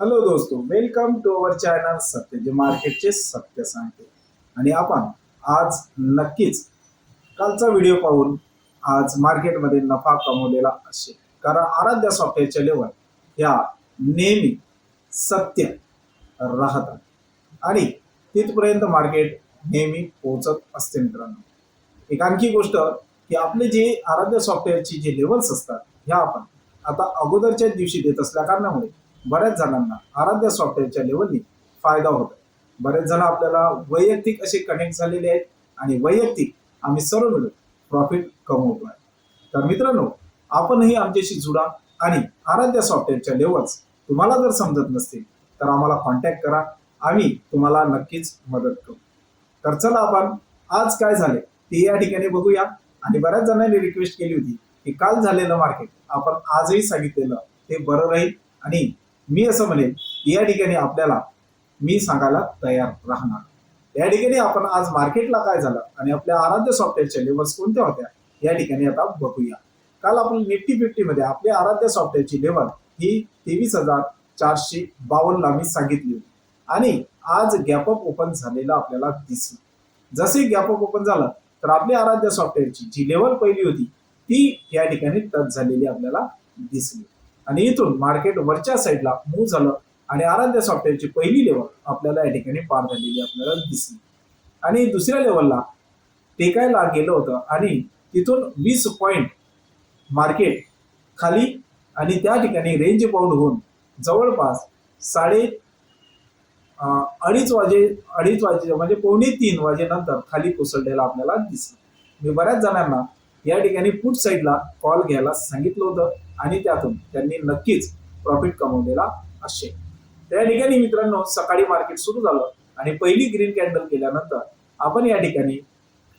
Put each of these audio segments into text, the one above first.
Hello दोस्तों welcome to our channel सत्य जे मार्केटचे सत्य सांगते. आणि आपण आज नक्कीच कालचा व्हिडिओ पाहून आज मार्केटमध्ये नफा कमवलेला असेल. कारण आराध्या सॉफ्टवेअरच्या लेवल ह्या नेहमी सत्य राहतात. आणि तिथपर्यंत मार्केट नेहमी पोहोचत असते मित्रांनो. एक आणखी गोष्ट की आपले जे आराध्य सॉफ्टवेअरची जे लेवल्स असतात ह्या आपण आता अगोदरच्या दिवशी देत असल्या कारणामुळे बऱ्याच जणांना आराध्य सॉफ्टवेअरच्या लेवलनी फायदा होत आहे बरेच जण आपल्याला वैयक्तिक असे कनेक्ट झालेले आहेत आणि वैयक्तिक आम्ही सर्व मिळून प्रॉफिट कमवतो आहे तर मित्रांनो आपणही आमच्याशी जुडा आणि आराध्य सॉफ्टवेअरच्या लेवल्स तुम्हाला जर समजत नसतील तर आम्हाला कॉन्टॅक्ट करा. आम्ही तुम्हाला नक्कीच मदत करू. तर चला आपण आज काय झाले ते या ठिकाणी बघूया. आणि बऱ्याच जणांनी रिक्वेस्ट केली होती की काल झालेलं मार्केट आपण आजही सांगितलेलं ते बरं राहील आणि मी असं म्हणेन या ठिकाणी आपल्याला मी सांगायला तयार राहणार. या ठिकाणी आपण आज मार्केटला काय झालं आणि आपल्या आराध्य सॉफ्टवेअरच्या लेवल्स कोणत्या होत्या या ठिकाणी आता बघूया. काल आपण निफ्टी फिफ्टीमध्ये आपली आराध्य सॉफ्टवेअरची लेवल ही तेवीस हजार चारशे बावन्नला मी सांगितली. होती आणि आज गॅपअप ओपन झालेलं आपल्याला दिसलं. जसे गॅपअप ओपन झालं तर आपली आराध्य सॉफ्टवेअरची जी लेवल पहिली होती ती या ठिकाणी टच झालेली आपल्याला दिसली. आणि इथून मार्केट वरच्या साईडला मूव्ह झालं आणि आराध्य सॉफ्टवेअरची पहिली लेवल आपल्याला या ठिकाणी पार झालेली आपल्याला दिसली. आणि दुसऱ्या लेवलला टेकायला गेलं होतं आणि तिथून वीस पॉईंट मार्केट खाली आणि त्या ठिकाणी रेंज बाउंड होऊन जवळपास साडे अडीच वाजे अडीच वाजे म्हणजे पावणे तीन वाजेनंतर खाली कोसळलेला आपल्याला दिसलं. मी बऱ्याच जणांना या ठिकाणी पुट साईडला कॉल घ्यायला सांगितलं होतं आणि त्यातून त्यांनी नक्कीच प्रॉफिट कमवलेला असेल. त्या ठिकाणी मित्रांनो सकाळी मार्केट सुरू झालं आणि पहिली ग्रीन कॅन्डल केल्यानंतर आपण या ठिकाणी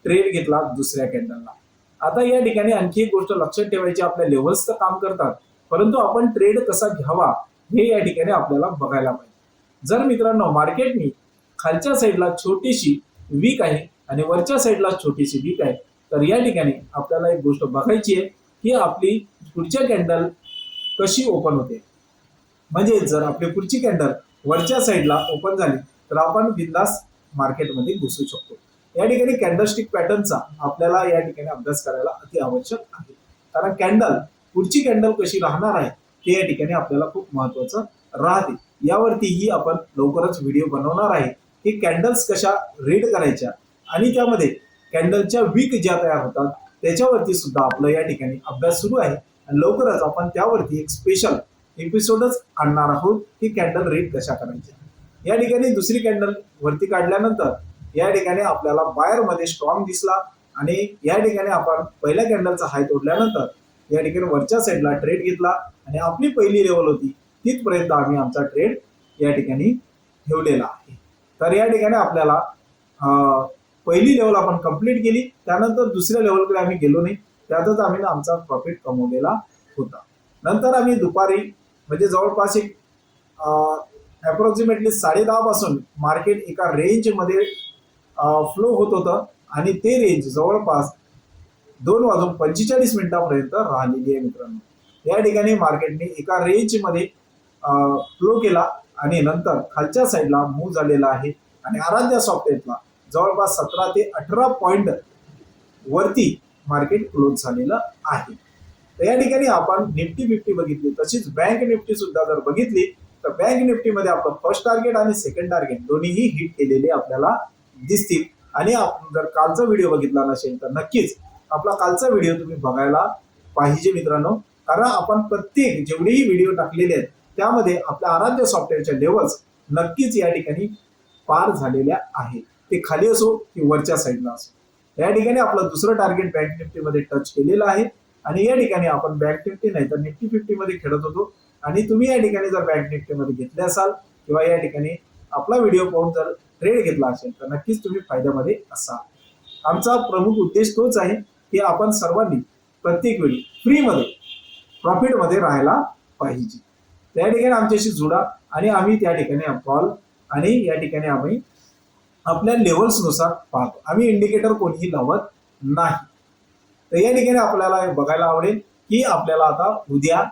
ट्रेड घेतला दुसऱ्या कॅन्डलला आता या ठिकाणी आणखी एक गोष्ट लक्षात ठेवायची आपल्या लेव्हल्स तर काम करतात परंतु आपण ट्रेड कसा घ्यावा हे या ठिकाणी आपल्याला बघायला पाहिजे जर मित्रांनो मार्केटनी खालच्या साईडला छोटीशी वीक आहे आणि वरच्या साईडला छोटीशी वीक आहे तर या ठिकाणी आपल्याला एक गोष्ट बघायची आहे की आपली पुढच्या कॅन्डल कशी ओपन होते. म्हणजे जर आपली पुढची कॅन्डल वरच्या साईडला ओपन झाली तर आपण बिंदास मार्केटमध्ये घुसू शकतो. या ठिकाणी कॅन्डलस्टिक पॅटर्नचा आपल्याला या ठिकाणी अभ्यास करायला अति आवश्यक आहे. कारण कॅन्डल पुढची कॅन्डल कशी राहणार आहे ते या ठिकाणी आपल्याला खूप महत्वाचं राहते. यावरतीही आपण लवकरच व्हिडिओ बनवणार आहे की कॅन्डल्स कशा रीड करायच्या आणि त्यामध्ये कॅन्डलच्या वीक ज्या तयार होतात त्याच्यावरती सुद्धा आपलं या ठिकाणी अभ्यास सुरू आहे. आणि लवकरच आपण त्यावरती एक स्पेशल एपिसोडच आणणार आहोत. की कॅन्डल रीड कशा करायच्या या ठिकाणी दुसरी कॅन्डल वरती काढल्यानंतर या ठिकाणी आपल्याला बाहेरमध्ये स्ट्रॉंग दिसला. आणि या ठिकाणी आपण पहिल्या कॅन्डलचा हाय तोडल्यानंतर या ठिकाणी वरच्या साईडला ट्रेड घेतला. आणि आपली पहिली लेवल होती. तिथपर्यंत आम्ही आमचा ट्रेड या ठिकाणी ठेवलेला आहे. तर या ठिकाणी आपल्याला पहिली लेवल आपण कंप्लीट केली. त्यानंतर दुसऱ्या लेवलकडे आम्ही गेलो नाही. त्यातच आम्ही आमचा प्रॉफिट कमवलेला होता. नंतर आम्ही दुपारी म्हणजे जवळपास एक अप्रॉक्सिमेटली साडे पासून मार्केट एका रेंजमध्ये फ्लो होत होतं. आणि ते रेंज जवळपास दोन वाजून पंचेचाळीस मिनिटापर्यंत राहिलेली आहे मित्रांनो. या ठिकाणी मार्केटने एका रेंजमध्ये फ्लो केला. आणि नंतर खालच्या साईडला मूव्ह झालेला आहे. आणि आराध्या सॉफ्टवेअरला जवळपास सतरा ते अठरा पॉईंट वरती मार्केट क्लोज झालेलं आहे. तर या ठिकाणी आपण निफ्टी फिफ्टी बघितली तशीच बँक निफ्टी सुद्धा जर बघितली तर बँक निफ्टीमध्ये आपलं फर्स्ट टार्गेट आणि सेकंड टार्गेट दोन्हीही हिट केलेले आपल्याला दिसतील. आणि आपण जर कालचा व्हिडिओ बघितला नसेल तर नक्कीच आपला कालचा व्हिडिओ तुम्ही बघायला पाहिजे मित्रांनो. कारण आपण प्रत्येक जेवढेही व्हिडिओ टाकलेले आहेत त्यामध्ये आपल्या आराध्य सॉफ्टवेअरच्या लेवल्स नक्कीच या ठिकाणी पार झालेल्या आहेत. ते खाली असो की वरच्या साईडला असो. या ठिकाणी आपलं दुसरं टार्गेट बँक निफ्टीमध्ये टच केलेलं आहे. आणि या ठिकाणी आपण बँक निफ्टी नाही तर निफ्टी फिफ्टीमध्ये खेळत होतो. आणि तुम्ही या ठिकाणी जर बँक निफ्टीमध्ये घेतले असाल किंवा या ठिकाणी आपला व्हिडिओ पाहून जर ट्रेड घेतला असेल तर नक्कीच तुम्ही फायद्यामध्ये असाल. आमचा प्रमुख उद्देश तोच आहे की आपण सर्वांनी प्रत्येक वेळी फ्रीमध्ये प्रॉफिटमध्ये राहायला पाहिजे. त्या ठिकाणी आमच्याशी जुडा आणि आम्ही त्या ठिकाणी कॉल आणि या ठिकाणी आम्ही आपल्या लेवल्सनुसार पाहतो. आम्ही इंडिकेटर कोणीही लावत नाही. तर या ठिकाणी आपल्याला हे बघायला आवडेल की आपल्याला आता उद्या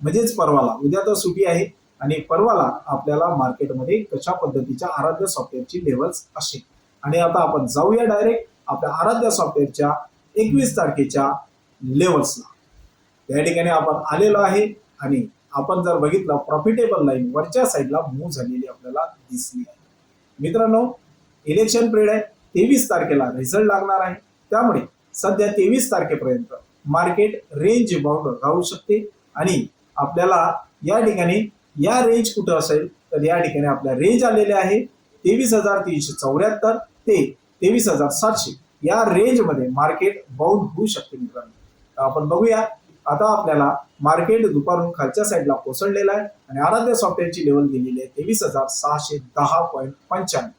म्हणजेच परवाला उद्या तर सुटी आहे आणि परवाला आपल्याला मार्केटमध्ये कशा पद्धतीच्या आराध्य सॉफ्टवेअरची लेवल्स असेल. आणि आता आपण जाऊया डायरेक्ट आपल्या आराध्य सॉफ्टवेअरच्या एकवीस तारखेच्या लेवल्सला या ठिकाणी आपण आलेलो आहे आणि आपण जर बघितलं प्रॉफिटेबल लाईन वरच्या साईडला मूव्ह झालेली आपल्याला दिसली आहे. मित्रांनो इलेक्शन पिरियड आहे तेवीस तारखेला रिझल्ट लागणार आहे. त्यामुळे सध्या तेवीस तारखेपर्यंत मार्केट रेंज बाउंड राहू शकते आणि आपल्याला या ठिकाणी या रेंज कुठं असेल तर या ठिकाणी आपल्या रेंज आलेले आहे. तेवीस हजार तीनशे चौऱ्याहत्तर ते तेवीस हजार सातशे या रेंजमध्ये मार्केट बाउंड होऊ शकते मित्रांनो. तर आपण बघूया. आता आपल्याला मार्केट दुपारून खालच्या साईडला कोसळलेलं आहे आणि आराध्या सॉफ्टवेअरची लेवल दिलेली आहे तेवीस हजार सहाशे दहा पॉईंट पंच्याण्णव.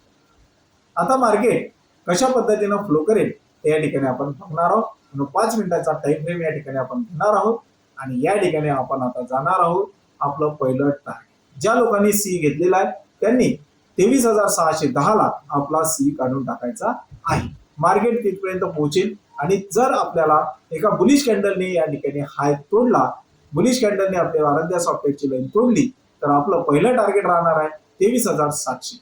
आता मार्केट कशा पद्धतीनं फ्लो करेल ते या ठिकाणी आपण बघणार आहोत. म्हणून पाच मिनिटाचा टाइम फ्रेम या ठिकाणी आपण घेणार आहोत. आणि या ठिकाणी आपण आता जाणार आहोत आपलं पहिलं टार्गेट ज्या लोकांनी सी घेतलेला आहे त्यांनी तेवीस हजार सहाशे दहाला आपला सी काढून टाकायचा आहे. मार्केट तिथपर्यंत पोहोचेल. आणि जर आपल्याला एका बुलिश कॅन्डलने या ठिकाणी हाय तोडला बुलिश कॅन्डलने आपल्या आराध्या सॉफ्टवेअरची लाईन तोडली तर आपलं पहिलं टार्गेट राहणार आहे तेवीस हजार सातशे.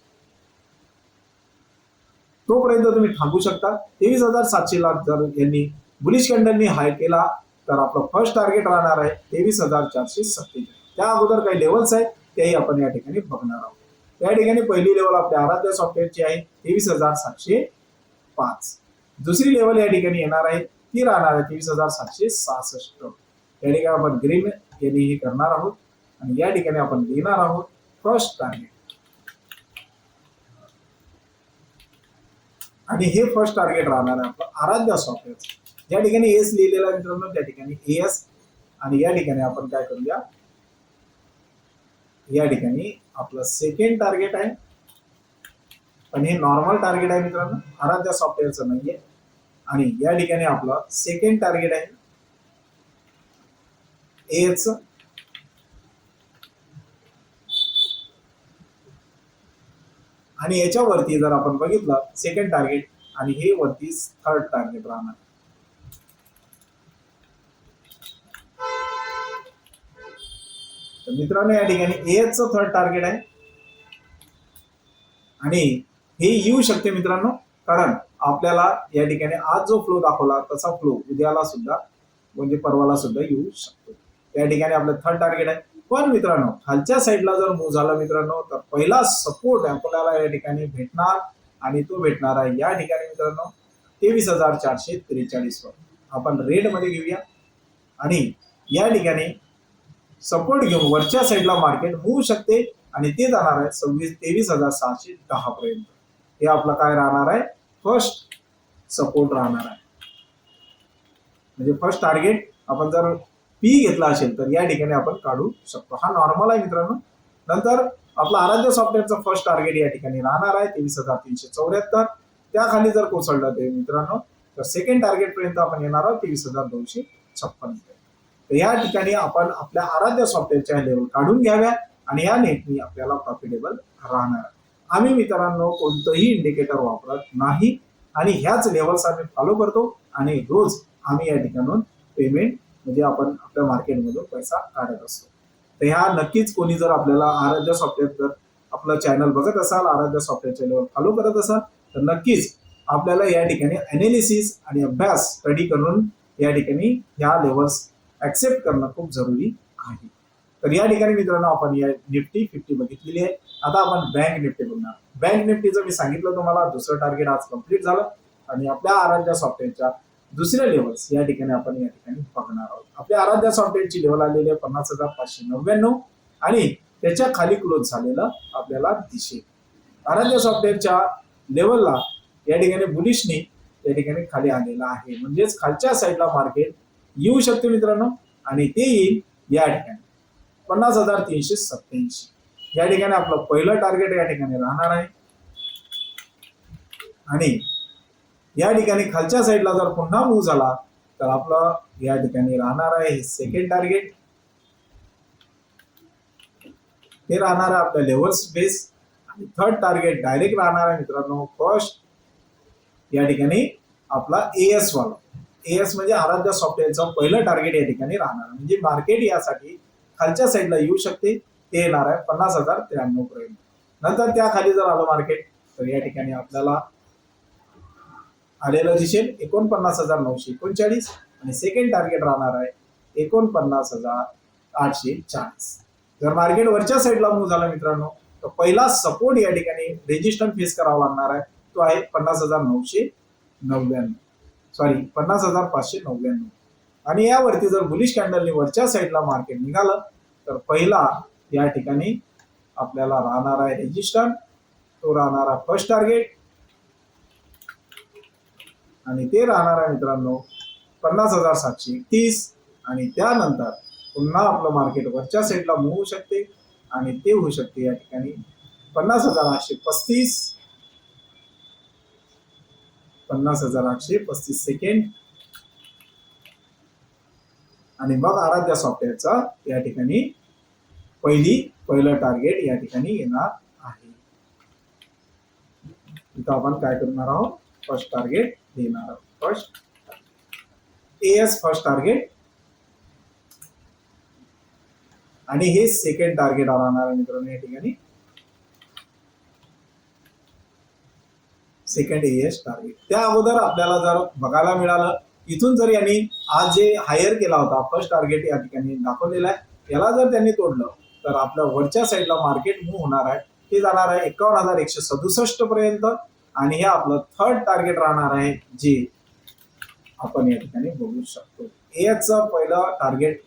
तोपर्यंत तुम्ही थांबू शकता. तेवीस हजार सातशे लाख जर यांनी बुलिश कॅन्डलनी हाय केला तर आपलं फर्स्ट टार्गेट राहणार आहे तेवीस हजार चारशे सत्तेचाळीस. त्या अगोदर काही लेवल्स आहेत तेही आपण या ठिकाणी बघणार आहोत. या ठिकाणी पहिली लेवल आपल्या आराध्या सॉफ्टवेअरची आहे तेवीस हजार सातशे पाच. दुसरी लेवल या ठिकाणी येणार आहे ती राहणार आहे तेवीस हजार सातशे सहासष्ट. या ठिकाणी आपण ग्रीन यांनी हे करणार आहोत. आणि या ठिकाणी आपण लिहिणार आहोत फर्स्ट टार्गेट आणि हे फर्स्ट टार्गेट राहणार आहे आपलं आराध्य सॉफ्टवेअर ज्या ठिकाणी एस लिहिलेला आहे मित्रांनो त्या ठिकाणी एस आणि या ठिकाणी आपण काय करूया? या ठिकाणी आपलं सेकंड टार्गेट आहे. पण हे नॉर्मल टार्गेट आहे मित्रांनो आराध्या सॉफ्टवेअरचं नाहीये. आणि या ठिकाणी आपलं सेकंड टार्गेट आहे. एच आणि याच्यावरती जर आपण बघितलं सेकंड टार्गेट आणि हे वरती थर्ड टार्गेट राहणार. तर मित्रांनो या ठिकाणी एच थर्ड टार्गेट आहे. आणि हे येऊ शकते मित्रांनो कारण आपल्याला या ठिकाणी आज जो फ्लो दाखवला तसा फ्लो उद्याला सुद्धा म्हणजे परवाला सुद्धा येऊ शकतो. या ठिकाणी आपलं थर्ड टार्गेट आहे. पण मित्रांनो खालच्या साईडला जर मूव झाला मित्रांनो तर पहिला सपोर्ट आपल्याला या ठिकाणी भेटणार आणि तो भेटणार आहे. या ठिकाणी मित्रांनो तेवीस हजार चारशे त्रेचाळीस वर. आपण रेडमध्ये घेऊया. आणि या ठिकाणी सपोर्ट घेऊन वरच्या साईडला मार्केट होऊ शकते आणि ते जाणार आहे सव्वीस तेवीस हजार सहाशे दहा पर्यंत. हे आपलं काय राहणार आहे? फर्स्ट सपोर्ट राहणार आहे. म्हणजे फर्स्ट टार्गेट आपण जर पी घेतला असेल तर या ठिकाणी आपण काढू शकतो. हा नॉर्मल आहे मित्रांनो. नंतर आपला आराध्य सॉफ्टवेअरचं फर्स्ट टार्गेट या ठिकाणी राहणार आहे तेवीस हजार तीनशे चौऱ्याहत्तर. त्याखाली जर कोसळलं ते मित्रांनो तर सेकंड टार्गेट पर्यंत आपण येणार आहोत तेवीस हजार दोनशे छप्पन तर या ठिकाणी आपण आपल्या आराध्य सॉफ्टवेअरच्या लेवल काढून घ्याव्या आणि या नेटनी आपल्याला प्रॉफिटेबल राहणार. आहे. आम्ही मित्रांनो कोणतंही इंडिकेटर वापरत नाही आणि ह्याच लेवल्स आम्ही फॉलो करतो आणि रोज आम्ही या ठिकाणून पेमेंट म्हणजे आपण आपल्या मार्केटमधून पैसा काढत असतो. तर ह्या नक्कीच कोणी जर आपल्याला आराध्या सॉफ्टवेअर जर आपलं चॅनल बघत असाल आराध्या सॉफ्टवेअरच्या लेवल फॉलो करत असाल तर नक्कीच आपल्याला या ठिकाणी अनालिसिस आणि अभ्यास स्टडी करून या ठिकाणी ह्या लेवल्स ऍक्सेप्ट करणं खूप जरुरी आहे. तर या ठिकाणी मित्रांनो आपण या निफ्टी फिफ्टी बघितलेली आहे. आता आपण बँक निफ्टी बघणार. बँक निफ्टीचं मी सांगितलं तुम्हाला दुसरं टार्गेट आज कंप्लीट झालं. आणि आपल्या आराध्या सॉफ्टवेअरच्या दुसऱ्या लेवल्स या ठिकाणी आपण या ठिकाणी बघणार आहोत. आपल्या आराध्या सॉफ्टवेअरची लेवल आलेली आहे पन्नास हजार पाचशे नव्याण्णव आणि त्याच्याखाली क्लोज झालेलं आपल्याला दिसेल. आराध्या सॉफ्टवेअरच्या लेवलला या ठिकाणी बुलिशनी या ठिकाणी खाली आलेला आहे. म्हणजेच खालच्या साईडला मार्केट येऊ शकते मित्रांनो आणि ते येईल या ठिकाणी. पन्नास हजार तीनशे सत्याऐंशी या ठिकाणी आपलं पहिलं टार्गेट या ठिकाणी राहणार आहे. आणि या ठिकाणी खालच्या साईडला जर पुन्हा मूव्ह झाला तर आपलं या ठिकाणी राहणार आहे हे सेकंड टार्गेट हे राहणार आहे आपल्या लेव्हल्स बेस आणि थर्ड टार्गेट डायरेक्ट राहणार आहे मित्रांनो फर्स्ट या ठिकाणी आपला एएस वाला एएस म्हणजे आराध्या सॉफ्टवेअरचं पहिलं टार्गेट या ठिकाणी राहणार म्हणजे मार्केट यासाठी खालच्या साईडला येऊ शकते. ते येणार आहे पन्नास हजार त्र्याण्णव पर्यंत. नंतर त्याखाली जर आलं मार्केट तर या ठिकाणी आपल्याला आलेलं दिसेल. एकोणपन्नास हजार नऊशे एकोणचाळीस आणि सेकंड टार्गेट राहणार आहे एकोणपन्नास हजार आठशे चाळीस. जर मार्केट वरच्या साईडला मूव्ह झाला मित्रांनो तर पहिला सपोर्ट या ठिकाणी रेजिस्टन्स फेस करावा लागणार आहे. तो आहे पन्नास हजार नऊशे नव्याण्णव. सॉरी पन्नास हजार पाचशे नव्याण्णव. आणि यावरती जर बुलिश कॅन्डलने वरच्या साईडला मार्केट निघालं तर पहिला या ठिकाणी आपल्याला राहणार आहे रेजिस्टन तो राहणारा फर्स्ट टार्गेट आणि ते राहणार आहे मित्रांनो पन्नास हजार सातशे एकतीस. आणि त्यानंतर पुन्हा आपलं मार्केट वरच्या साईडला मूव्ह होऊ शकते. आणि ते होऊ शकते या ठिकाणी पन्नास हजार आठशे पस्तीस. पन्नास हजार आठशे पस्तीस सेकंड आणि मग आराध्या सॉफ्टवेअरचा या ठिकाणी पहिली पहिलं टार्गेट या ठिकाणी येणार आहे. इथं आपण काय करणार आहोत? फर्स्ट टार्गेट देणार आहोत. फर्स्ट एस फर्स्ट टार्गेट आणि हे सेकंड टार्गेट राहणार आहे मित्रांनो या ठिकाणी. सेकंड एस टार्गेट त्या अगोदर आपल्याला जर बघायला मिळालं इथून जर यांनी आज जे हायर केला होता फर्स्ट टार्गेट या ठिकाणी दाखवलेला आहे याला जर त्यांनी तोडलं तर आपल्या वरच्या साईडला मार्केट मूव्ह होणार आहे. ते जाणार आहे एकावन्न हजार एकशे सदुसष्ट पर्यंत. आणि हे आपलं थर्ड टार्गेट राहणार आहे जे आपण या ठिकाणी बघू शकतो. एचं पहिलं टार्गेट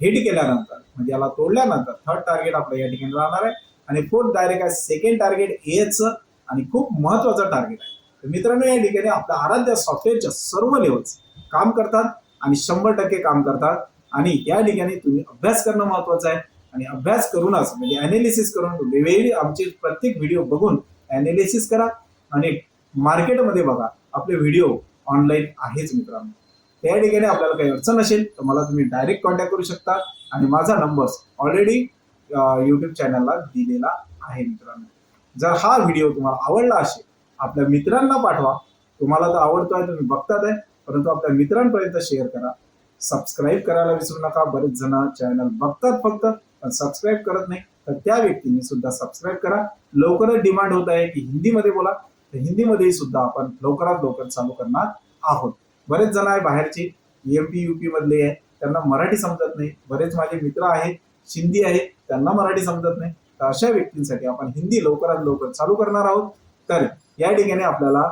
हिट केल्यानंतर म्हणजे याला तोडल्यानंतर थर्ड टार्गेट आपलं या ठिकाणी राहणार आहे. आणि फोर्थ डायरेक्ट आहे सेकंड टार्गेट एचं आणि खूप महत्वाचं टार्गेट आहे. तर मित्रांनो या ठिकाणी आपल्या आराध्य सॉफ्टवेअरच्या सर्व लेवल्स काम करतात आणि शंभर टक्के काम करतात. आणि या ठिकाणी तुम्ही अभ्यास करणं महत्वाचं आहे. आणि अभ्यास करूनच म्हणजे अनालिसिस करून वेगवेगळी आमचे प्रत्येक व्हिडिओ बघून अनालिसिस करा. आणि मार्केटमध्ये बघा आपले व्हिडिओ ऑनलाईन आहेच मित्रांनो. त्या ठिकाणी आपल्याला काही अडचण असेल तर मला तुम्ही डायरेक्ट कॉन्टॅक्ट करू शकता आणि माझा नंबर ऑलरेडी यूट्यूब चॅनलला दिलेला आहे मित्रांनो. जर हा व्हिडिओ तुम्हाला आवडला असेल आपल्या मित्रांना पाठवा. तुम्हाला तर आवडतो आहे तुम्ही बघतात आहे परंतु आपल्या मित्रांपर्यंत शेअर करा. सबस्क्राईब करायला विसरू नका. बरेच जण चॅनल बघतात फक्त पण सबस्क्राईब करत नाही. तर त्या व्यक्तीने सुद्धा सबस्क्राईब करा. लवकरच डिमांड होत आहे की हिंदीमध्ये बोला. तर हिंदीमध्येही सुद्धा आपण लवकरात लवकर चालू करणार आहोत. बरेच जण आहे बाहेरचे एम पी यू पी मधले आहे त्यांना मराठी समजत नाही. बरेच माझे मित्र आहेत सिंधी आहेत त्यांना मराठी समजत नाही. तर अशा व्यक्तींसाठी आपण हिंदी लवकरात लवकर चालू करणार आहोत. तर या ठिकाणी आपल्याला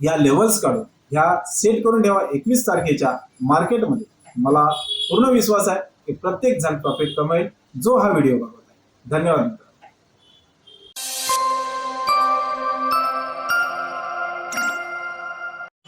या लेवल्स काढून ह्या सेट करून ठेवा एकवीस तारखेच्या मार्केटमध्ये मला पूर्ण विश्वास आहे की प्रत्येक जण प्रॉफिट कमवेल. जो हा व्हिडिओ बघत आहे. धन्यवाद मित्र